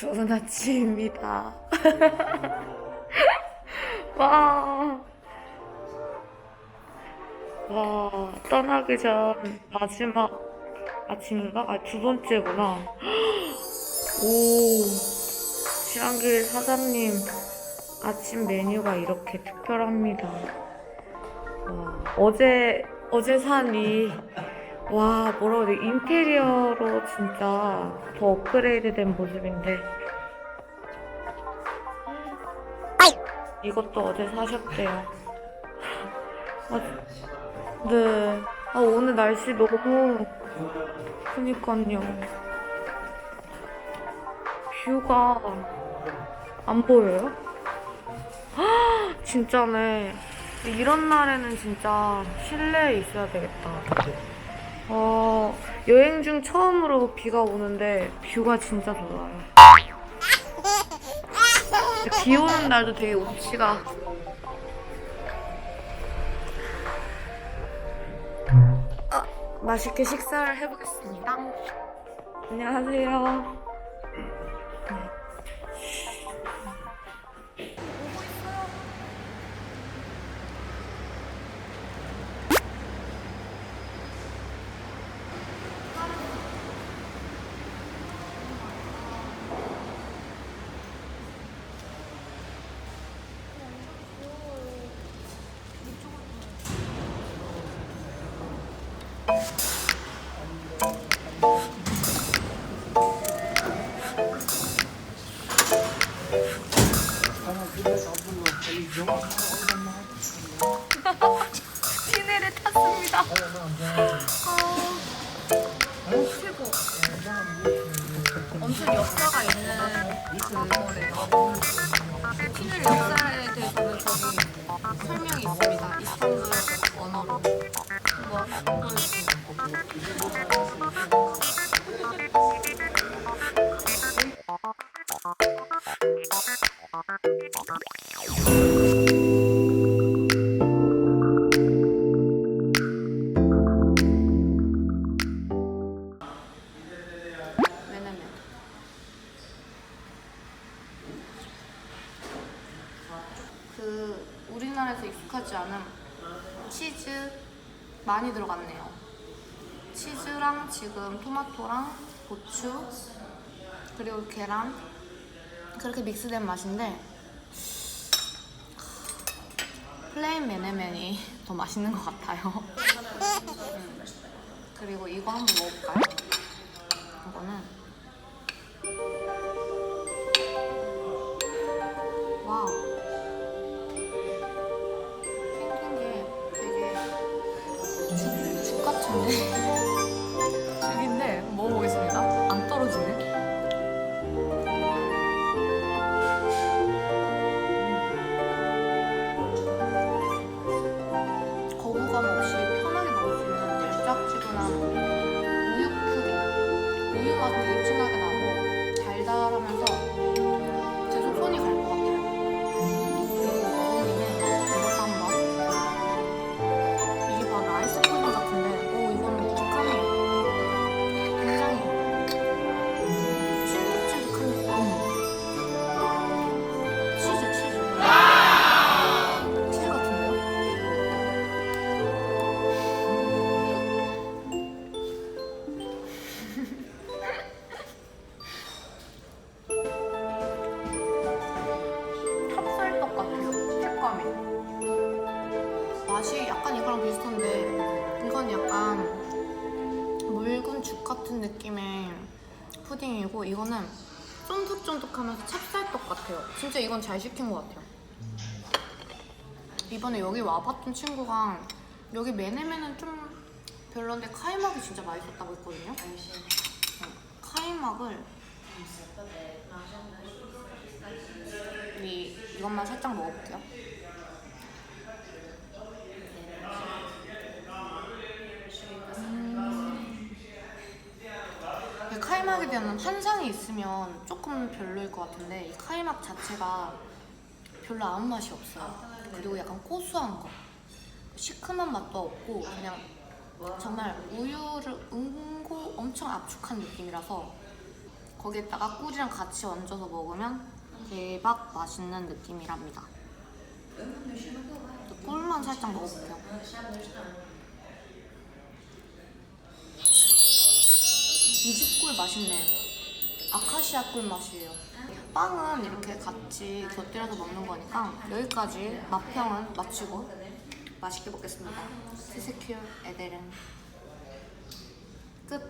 좋은 아침입니다. 와. 와, 떠나기 전 마지막 아침인가? 아, 두 번째구나. 오, 지한길 사장님 아침 메뉴가 이렇게 특별합니다. 와, 어제, 어제 산 이, 와, 뭐라고 해야 돼, 인테리어로 진짜 더 업그레이드 된 모습인데. 이것도 어제 사셨대요. 아, 네. 아, 오늘 날씨 너무, 그니까요. 뷰가 안 보여요? 헉, 진짜네. 이런 날에는 진짜 실내에 있어야 되겠다. 어, 여행 중 처음으로 비가 오는데 뷰가 진짜 좋아요. 비 오는 날도 되게 운치가 아, 맛있게 식사를 해보겠습니다. 안녕하세요. 시내를 탔습니다. 최고. 엄청 역사가 있는 그 거래요. 그 우리나라에서 익숙하지 않은 치즈 많이 들어갔네요. 치즈랑 지금 토마토랑 고추 그리고 계란 그렇게 믹스된 맛인데 플레인 메네멘이 더 맛있는 것 같아요. 음. 그리고 이거 한번 먹어볼까요? 이거는 푸딩 우유 색감이. 맛이 약간 이거랑 비슷한데 이건 약간 묽은 죽 같은 느낌의 푸딩이고 이거는 쫀득쫀득하면서 찹쌀떡 같아요. 진짜 이건 잘 시킨 것 같아요. 이번에 여기 와봤던 친구가 여기 메네멘은 좀 별론데 카이막이 진짜 맛있었다고 했거든요. 어, 카이막을 이 이것만 살짝 먹어볼게요. 음. 이 카이막에 대한 환상이 있으면 조금 별로일 것 같은데 이 카이막 자체가 별로 아무 맛이 없어요. 그리고 약간 고소한 거. 시큼한 맛도 없고 그냥 정말 우유를 응고 엄청 압축한 느낌이라서 거기에다가 꿀이랑 같이 얹어서 먹으면 대박 맛있는 느낌이랍니다. 또 꿀만 살짝 먹어볼게요. 이 집 꿀 맛있네. 아카시아 꿀 맛이에요. 빵은 이렇게 같이 곁들여서 먹는 거니까 여기까지 맛평은 마치고 맛있게 먹겠습니다. 스세큐 에데른 끝.